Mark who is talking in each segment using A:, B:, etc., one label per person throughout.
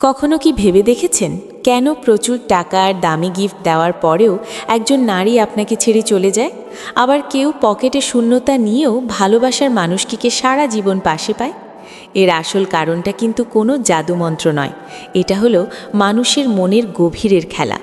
A: কখনো কি ভেবে দেখেছেন? কেন প্রচুর টাকা আর দামি গিফট দেওয়ার পরেও একজন নারী আপনাকে ছেড়ে চলে যায়? আবার কেউ পকেটে শূন্যতা নিয়েও ভালোবাসার মানুষটিকে সারা জীবন পাশে পায়? এর আসল কারণটা কিন্তু কোনো জাদুমন্ত্র নয়। এটা হলো মানুষের মনের গভীরের খেলা।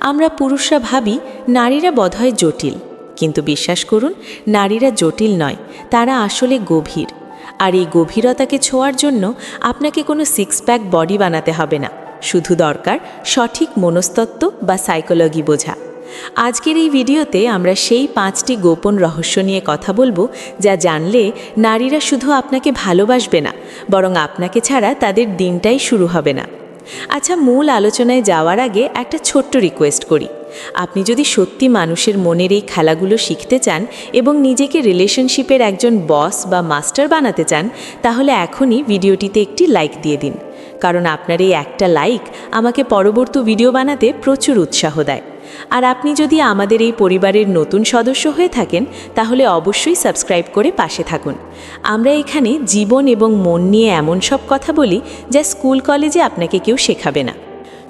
A: আমরা পুরুষরা ভাবি, নারীরা বোধহয় জটিল। কিন্তু বিশ্বাস করুন, নারীরা জটিল নয়, তারা আসলে গভীর। আর এই গভীরতাকে ছোঁয়ার জন্য আপনাকে কোনো সিক্স প্যাক বডি বানাতে হবে না। শুধু দরকার সঠিক মনস্তত্ত্ব বা সাইকোলজি বোঝা। আজকের এই ভিডিওতে আমরা সেই পাঁচটি গোপন রহস্য নিয়ে কথা বলব যা জানলে নারীরা শুধু আপনাকে ভালোবাসবে না, বরং আপনাকে ছাড়া তাদের দিনটাই শুরু হবে না। আচ্ছা মূল আলোচনায় যাওয়ার আগে একটা ছোট্ট রিকোয়েস্ট করি। আপনি যদি সত্যি মানুষের মনের এই খেলাগুলো শিখতে চান এবং নিজেকে রিলেশনশিপের একজন বস বা মাস্টার বানাতে চান, তাহলে এখনই ভিডিওটিতে একটি লাইক দিয়ে দিন। কারণ আপনার এই একটা লাইক আমাকে পরবর্তী ভিডিও বানাতে প্রচুর উৎসাহ দেয়। আর আপনি যদি আমাদের এই পরিবারের নতুন সদস্য হয়ে থাকেন, তাহলে অবশ্যই সাবস্ক্রাইব করে পাশে থাকুন। আমরা এখানে জীবন এবং মন নিয়ে এমন সব কথা বলি যা স্কুল কলেজে আপনাকে কেউ শেখাবে না।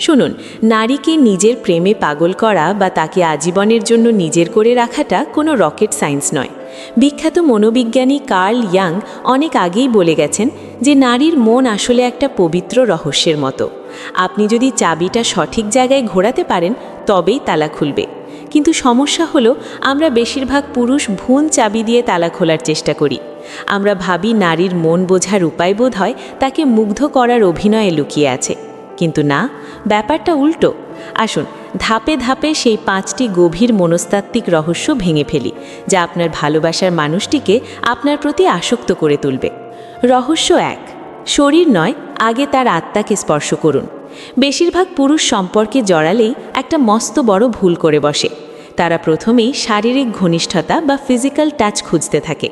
A: শুনুন, নারীকে নিজের প্রেমে পাগল করা বা তাকে আজীবনের জন্য নিজের করে রাখাটা কোনো রকেট সায়েন্স নয়। বিখ্যাত মনোবিজ্ঞানী কার্ল ইয়াং অনেক আগেই বলে গেছেন যে নারীর মন আসলে একটা পবিত্র রহস্যের মতো। আপনি যদি চাবিটা সঠিক জায়গায় ঘোরাতে পারেন, তবেই তালা খুলবে। কিন্তু সমস্যা হলো, আমরা বেশিরভাগ পুরুষ ভুন চাবি দিয়ে তালা খোলার চেষ্টা করি। আমরা ভাবি নারীর মন বোঝার উপায় বোধ হয় তাকে মুগ্ধ করার অভিনয়ে লুকিয়ে আছে। কিন্তু না, ব্যাপারটা উল্টো। আসুন, ধাপে ধাপে সেই পাঁচটি গভীর মনস্তাত্ত্বিক রহস্য ভেঙে ফেলি, যা আপনার ভালোবাসার মানুষটিকে আপনার প্রতি আসক্ত করে তুলবে। রহস্য এক, শরীর নয়, আগে তার আত্মাকে স্পর্শ করুন। বেশিরভাগ পুরুষ সম্পর্কে জড়ালেই একটা মস্ত বড় ভুল করে বসে। তারা প্রথমেই শারীরিক ঘনিষ্ঠতা বা ফিজিক্যাল টাচ খুঁজতে থাকে।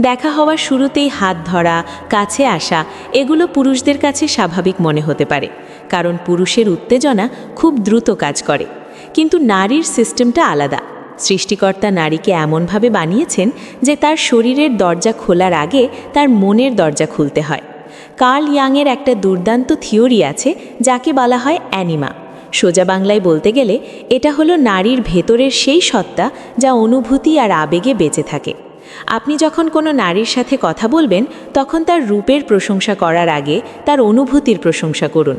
A: দেখা হওয়ার শুরুতেই হাত ধরা, কাছে আসা, এগুলো পুরুষদের কাছে স্বাভাবিক মনে হতে পারে। কারণ পুরুষের উত্তেজনা খুব দ্রুত কাজ করে। কিন্তু নারীর সিস্টেমটা আলাদা। সৃষ্টিকর্তা নারীকে এমনভাবে বানিয়েছেন যে তার শরীরের দরজা খোলার আগে তার মনের দরজা খুলতে হয়। কার্ল ইয়াংয়ের একটা দুর্দান্ত থিওরি আছে, যাকে বলা হয় অ্যানিমা। সোজা বাংলায় বলতে গেলে, এটা হলো নারীর ভেতরের সেই সত্তা যা অনুভূতি আর আবেগে বেঁচে থাকে। আপনি যখন কোনো নারীর সাথে কথা বলবেন, তখন তার রূপের প্রশংসা করার আগে তার অনুভূতির প্রশংসা করুন।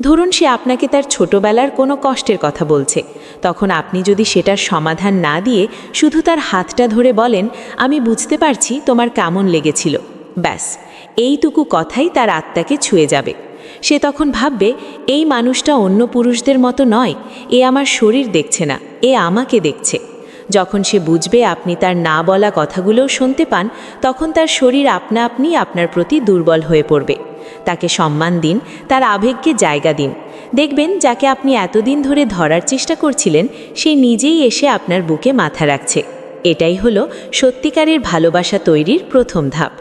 A: ধরুন সে আপনাকে তার ছোটবেলার কোনো কষ্টের কথা বলছে। তখন আপনি যদি সেটার সমাধান না দিয়ে শুধু তার হাতটা ধরে বলেন, আমি বুঝতে পারছি তোমার কেমন লেগেছিল। ব্যাস, এইটুকু কথাই তার আত্মাকে ছুঁয়ে যাবে। সে তখন ভাববে, এই মানুষটা অন্য পুরুষদের মতো নয়। এ আমার শরীর দেখছে না। এ আমাকে দেখছে। যখন সে বুঝবে আপনি তার না বলা কথাগুলোও শুনতে পান, তখন তার শরীর আপনা আপনি আপনার প্রতি দুর্বল হয়ে পড়বে। তাকে সম্মান দিন, তার আবেগকে জায়গা দিন। দেখবেন যাকে আপনি এতদিন ধরে ধরার চেষ্টা করছিলেন, সে নিজেই এসে আপনার বুকে মাথা রাখছে। এটাই হলো সত্যিকারের ভালোবাসা তৈরির প্রথম ধাপ।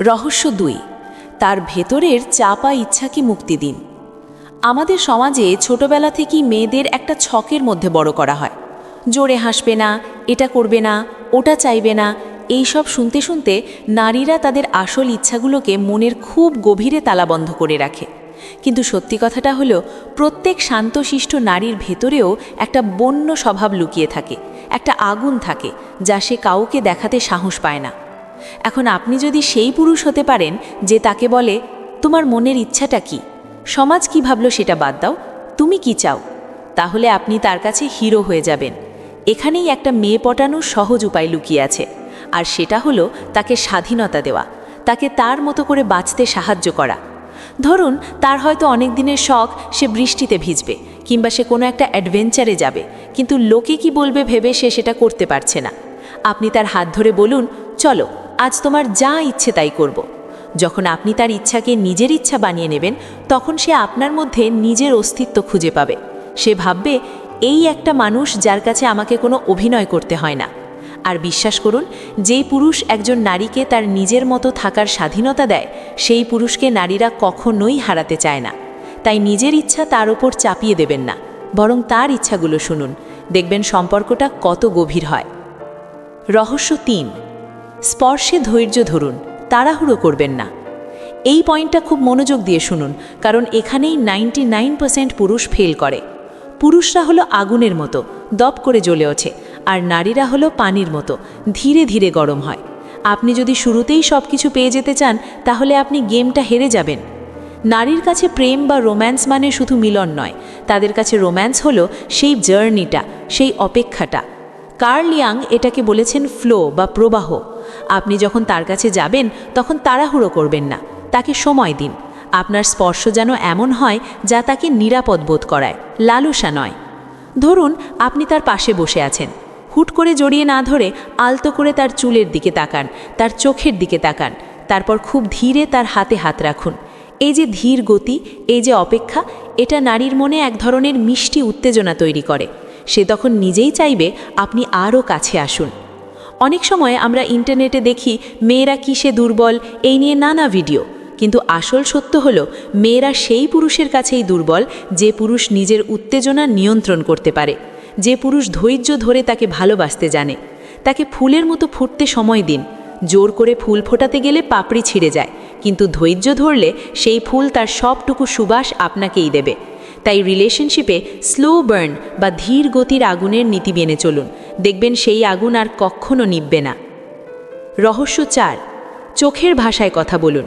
A: রহস্য দুই, তার ভেতরের চাপা ইচ্ছাকে মুক্তি দিন। আমাদের সমাজে ছোটবেলা থেকেই মেয়েদের একটা ছকের মধ্যে বড় করা হয়। জোরে হাসবে না, এটা করবে না, ওটা চাইবে না। এই সব শুনতে শুনতে নারীরা তাদের আসল ইচ্ছাগুলোকে মনের খুব গভীরে তালাবন্ধ করে রাখে। কিন্তু সত্যি কথাটা হলো, প্রত্যেক শান্তশিষ্ট নারীর ভেতরেও একটা বন্য স্বভাব লুকিয়ে থাকে, একটা আগুন থাকে, যা সে কাউকে দেখাতে সাহস পায় না। এখন আপনি যদি সেই পুরুষ হতে পারেন, যে তাকে বলে, তোমার মনের ইচ্ছাটা কি? সমাজ কি ভাবলো সেটা বাদ দাও, তুমি কি চাও? তাহলে আপনি তার কাছে হিরো হয়ে যাবেন। এখানেই একটা মেয়ে পটানোর সহজ উপায় লুকিয়ে আছে। আর সেটা হলো তাকে স্বাধীনতা দেওয়া, তাকে তার মতো করে বাঁচতে সাহায্য করা। ধরুন, তার হয়তো অনেক দিনের শখ, সে বৃষ্টিতে ভিজবে, কিংবা সে কোনো একটা অ্যাডভেঞ্চারে যাবে, কিন্তু লোকে কি বলবে ভেবে সে সেটা করতে পারছে না। আপনি তার হাত ধরে বলুন, চলো, আজ তোমার যা ইচ্ছে তাই করব। যখন আপনি তার ইচ্ছাকে নিজের ইচ্ছা বানিয়ে নেবেন, তখন সে আপনার মধ্যে নিজের অস্তিত্ব খুঁজে পাবে। সে ভাববে এই একটা মানুষ যার কাছে আমাকে কোনো অভিনয় করতে হয় না। আর বিশ্বাস করুন, যেই পুরুষ একজন নারীকে তার নিজের মতো থাকার স্বাধীনতা দেয়, সেই পুরুষকে নারীরা কখনোই হারাতে চায় না। তাই নিজের ইচ্ছা তার ওপর চাপিয়ে দেবেন না। বরং তার ইচ্ছাগুলো শুনুন, দেখবেন সম্পর্কটা কত গভীর হয়। রহস্য তিন, স্পর্শে ধৈর্য ধরুন, তাড়াহুড়ো করবেন না। এই পয়েন্টটা খুব মনোযোগ দিয়ে শুনুন, কারণ এখানেই নাইনটি পুরুষ ফেল করে। পুরুষরা হলো আগুনের মতো, দপ করে জ্বলে ওঠে, আর নারীরা হলো পানির মতো, ধীরে ধীরে গরম হয়। আপনি যদি শুরুতেই সব কিছু পেয়ে যেতে চান, তাহলে আপনি গেমটা হেরে যাবেন। নারীর কাছে প্রেম বা রোম্যান্স মানে শুধু মিলন নয়, তাদের কাছে রোম্যান্স হলো সেই জার্নিটা, সেই অপেক্ষাটা। কার্ল ইয়াং এটাকে বলেছেন ফ্লো বা প্রবাহ। আপনি যখন তার কাছে যাবেন, তখন তাড়াহুড়ো করবেন না, তাকে সময় দিন। আপনার স্পর্শ যেন এমন হয় যা তাকে নিরাপদ বোধ করায়। লালসা নয়। ধরুন, আপনি তার পাশে বসে আছেন। হুট করে জড়িয়ে না ধরে আলতো করে তার চুলের দিকে তাকান, তার চোখের দিকে তাকান, তারপর খুব ধীরে তার হাতে হাত রাখুন। এই যে ধীর গতি, এই যে অপেক্ষা, এটা নারীর মনে এক ধরনের মিষ্টি উত্তেজনা তৈরি করে। সে তখন নিজেই চাইবে আপনি আরও কাছে আসুন। অনেক সময় আমরা ইন্টারনেটে দেখি, মেয়েরা কিসে দুর্বল, এই নিয়ে নানা ভিডিও। কিন্তু আসল সত্য হল, মেয়েরা সেই পুরুষের কাছেই দুর্বল, যে পুরুষ নিজের উত্তেজনা নিয়ন্ত্রণ করতে পারে, যে পুরুষ ধৈর্য ধরে তাকে ভালোবাসতে জানে। তাকে ফুলের মতো ফুটতে সময় দিন, জোর করে ফুল ফোটাতে গেলে পাপড়ি ছিঁড়ে যায়, কিন্তু ধৈর্য ধরলে সেই ফুল তার সবটুকু সুবাস আপনাকেই দেবে। তাই রিলেশনশিপে স্লো বার্ন বা ধীর গতির আগুনের নীতি মেনে চলুন। দেখবেন সেই আগুন আর কখনো নিববে না। রহস্য চার, চোখের ভাষায় কথা বলুন।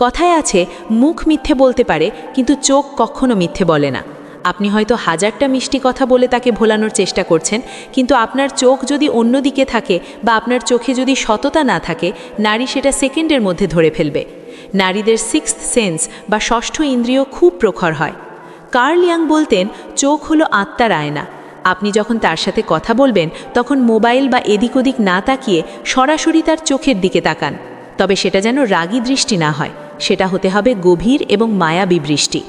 A: কথায় আছে, মুখ মিথ্যে বলতে পারে, কিন্তু চোখ কখনো মিথ্যে বলে না। আপনি হয়তো হাজারটা মিষ্টি কথা বলে তাকে ভোলানোর চেষ্টা করছেন, কিন্তু আপনার চোখ যদি অন্যদিকে থাকে বা আপনার চোখে যদি সততা না থাকে, নারী সেটা সেকেন্ডের মধ্যে ধরে ফেলবে। নারীদের সিক্সথ সেন্স বা ষষ্ঠ ইন্দ্রিয় খুব প্রখর হয়। কার্ল ইয়াং বলতেন, চোখ হলো আত্মার আয়না। আপনি যখন তার সাথে কথা বলবেন, তখন মোবাইল বা এদিক ওদিক না তাকিয়ে সরাসরি তার চোখের দিকে তাকান। তবে সেটা যেন রাগী দৃষ্টি না হয়। সেটা হতে হবে গভীর এবং মায়াবী বৃষ্টি।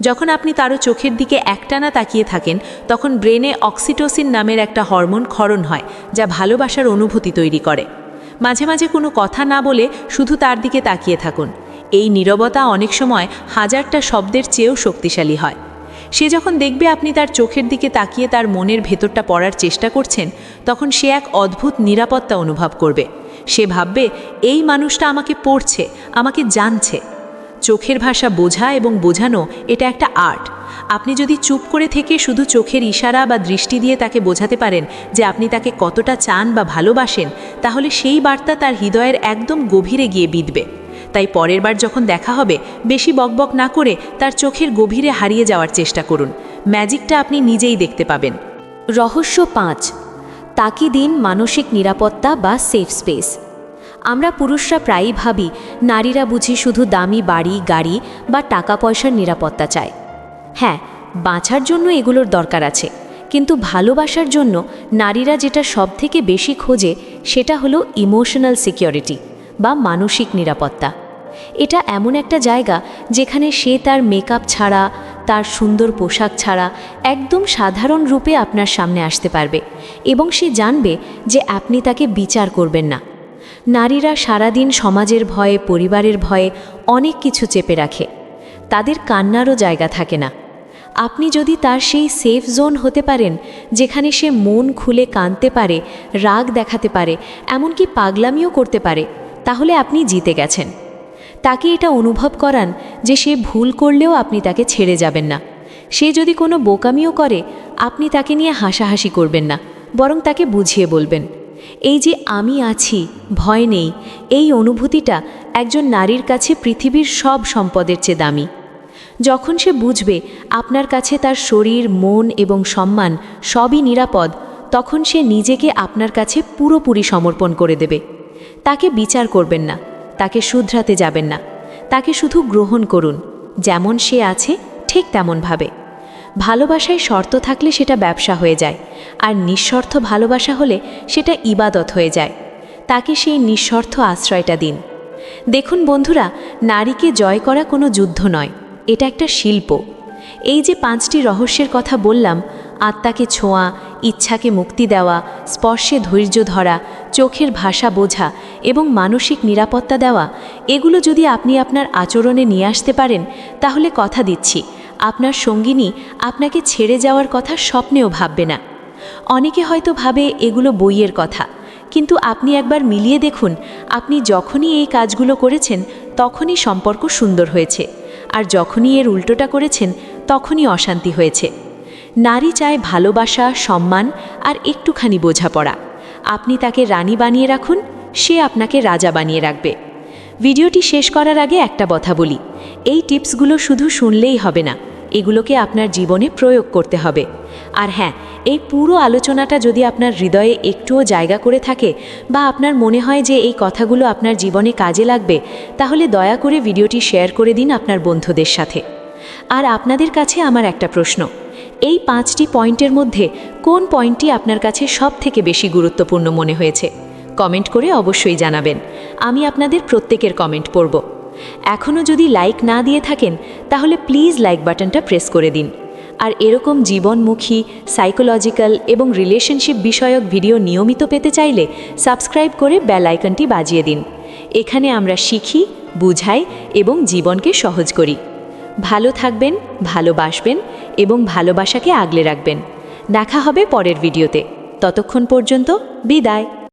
A: যখন আপনি তারও চোখের দিকে একটানা তাকিয়ে থাকেন, তখন ব্রেনে অক্সিটোসিন নামের একটা হরমোন ক্ষরণ হয়, যা ভালোবাসার অনুভূতি তৈরি করে। মাঝে মাঝে কোনো কথা না বলে শুধু তার দিকে তাকিয়ে থাকুন। এই নীরবতা অনেক সময় হাজারটা শব্দের চেয়েও শক্তিশালী হয়। সে যখন দেখবে আপনি তার চোখের দিকে তাকিয়ে তার মনের ভেতরটা পড়ার চেষ্টা করছেন, তখন সে এক অদ্ভুত নিরাপত্তা অনুভব করবে। সে ভাববে, এই মানুষটা আমাকে পড়ছে, আমাকে জানছে। চোখের ভাষা বোঝা এবং বোঝানো এটা একটা আর্ট। আপনি যদি চুপ করে থেকে শুধু চোখের ইশারা বা দৃষ্টি দিয়ে তাকে বোঝাতে পারেন যে আপনি তাকে কতটা চান বা ভালোবাসেন, তাহলে সেই বার্তা তার হৃদয়ের একদম গভীরে গিয়ে বিঁধবে। তাই পরের বার যখন দেখা হবে, বেশি বকবক না করে তার চোখের গভীরে হারিয়ে যাওয়ার চেষ্টা করুন। ম্যাজিকটা আপনি নিজেই দেখতে পাবেন।
B: রহস্য পাঁচ। তাকি দিন মানসিক নিরাপত্তা বা সেফ স্পেস আমরা পুরুষরা প্রায়ই ভাবি, নারীরা বুঝি শুধু দামি বাড়ি, গাড়ি বা টাকা পয়সার নিরাপত্তা চায়। হ্যাঁ বাঁচার জন্য এগুলোর দরকার আছে, কিন্তু ভালোবাসার জন্য নারীরা যেটা সবথেকে বেশি খোঁজে সেটা হলো ইমোশনাল সিকিউরিটি বা মানসিক নিরাপত্তা। এটা এমন একটা জায়গা যেখানে সে তার মেকআপ ছাড়া তার সুন্দর পোশাক ছাড়া একদম সাধারণ রূপে আপনার সামনে আসতে পারবে এবং সে জানবে যে আপনি তাকে বিচার করবেন না। নারীরা সারাদিন সমাজের ভয়ে, পরিবারের ভয়ে অনেক কিছু চেপে রাখে। তাদের কান্নারও জায়গা থাকে না। আপনি যদি তার সেই সেফ জোন হতে পারেন, যেখানে সে মন খুলে কাঁদতে পারে, রাগ দেখাতে পারে, এমনকি পাগলামিও করতে পারে, তাহলে আপনি জিতে গেছেন। তাকে এটা অনুভব করান যে সে ভুল করলেও আপনি তাকে ছেড়ে যাবেন না। সে যদি কোনো বোকামিও করে, আপনি তাকে নিয়ে হাসাহাসি করবেন না, বরং তাকে বুঝিয়ে বলবেন, এই যে আমি আছি, ভয় নেই, এই অনুভূতিটা একজন নারীর কাছে পৃথিবীর সব সম্পদের চেয়ে দামি। যখন সে বুঝবে আপনার কাছে তার শরীর, মন এবং সম্মান সবই নিরাপদ, তখন সে নিজেকে আপনার কাছে পুরোপুরি সমর্পণ করে দেবে। তাকে বিচার করবেন না তাকে শুধরাতে যাবেন না। তাকে শুধু গ্রহণ করুন। যেমন সে আছে, ঠিক তেমনভাবে। ভালোবাসায় শর্ত থাকলে সেটা ব্যবসা হয়ে যায়। আর নিঃস্বার্থ ভালোবাসা হলে সেটা ইবাদত হয়ে যায়। তাকে সেই নিঃস্বার্থ আশ্রয়টা দিন। দেখুন বন্ধুরা, নারীকে জয় করা কোনো যুদ্ধ নয়। এটা একটা শিল্প। এই যে পাঁচটি রহস্যের কথা বললাম আত্মাকে ছোঁয়া, ইচ্ছাকে মুক্তি দেওয়া, স্পর্শে ধৈর্য ধরা, চোখের ভাষা বোঝা এবং মানসিক নিরাপত্তা দেওয়া, এগুলো যদি আপনি আপনার আচরণে নিয়ে আসতে পারেন, তাহলে কথা দিচ্ছি, আপনার সঙ্গিনী আপনাকে ছেড়ে যাওয়ার কথা স্বপ্নেও ভাববে না। অনেকে হয়তো ভাবে এগুলো বইয়ের কথা,
A: কিন্তু আপনি একবার মিলিয়ে দেখুন, আপনি যখনই এই কাজগুলো করেছেন, তখনই সম্পর্ক সুন্দর হয়েছে, আর যখনই এর উল্টোটা করেছেন, তখনই অশান্তি হয়েছে। নারী চায় ভালোবাসা, সম্মান আর একটুখানি বোঝাপড়া। আপনি তাকে রানী বানিয়ে রাখুন, সে আপনাকে রাজা বানিয়ে রাখবে। ভিডিওটি শেষ করার আগে একটা কথা বলি। এই টিপসগুলো শুধু শুনলেই হবে না, এগুলোকে আপনার জীবনে প্রয়োগ করতে হবে। আর হ্যাঁ এই পুরো আলোচনাটা যদি আপনার হৃদয়ে একটুও জায়গা করে থাকে বা আপনার মনে হয় যে এই কথাগুলো আপনার জীবনে কাজে লাগবে, তাহলে দয়া করে ভিডিওটি শেয়ার করে দিন আপনার বন্ধুদের সাথে। আর আপনাদের কাছে আমার একটা প্রশ্ন। এই পাঁচটি পয়েন্টের মধ্যে কোন পয়েন্টটি আপনার কাছে সব থেকে বেশি গুরুত্বপূর্ণ মনে হয়েছে? কমেন্ট করে অবশ্যই জানাবেন। আমি আপনাদের প্রত্যেকের কমেন্ট পড়ব। এখনও যদি লাইক না দিয়ে থাকেন, তাহলে প্লিজ লাইক বাটনটা প্রেস করে দিন। আর এরকম জীবনমুখী, সাইকোলজিক্যাল এবং রিলেশনশিপ বিষয়ক ভিডিও নিয়মিত পেতে চাইলে সাবস্ক্রাইব করে বেল আইকনটি বাজিয়ে দিন। এখানে আমরা শিখি, বুঝাই এবং জীবনকে সহজ করি। ভালো থাকবেন ভালোবাসবেন এবং ভালোবাসাকে আগলে রাখবেন। দেখা হবে পরের ভিডিওতে। ততক্ষণ পর্যন্ত বিদায়।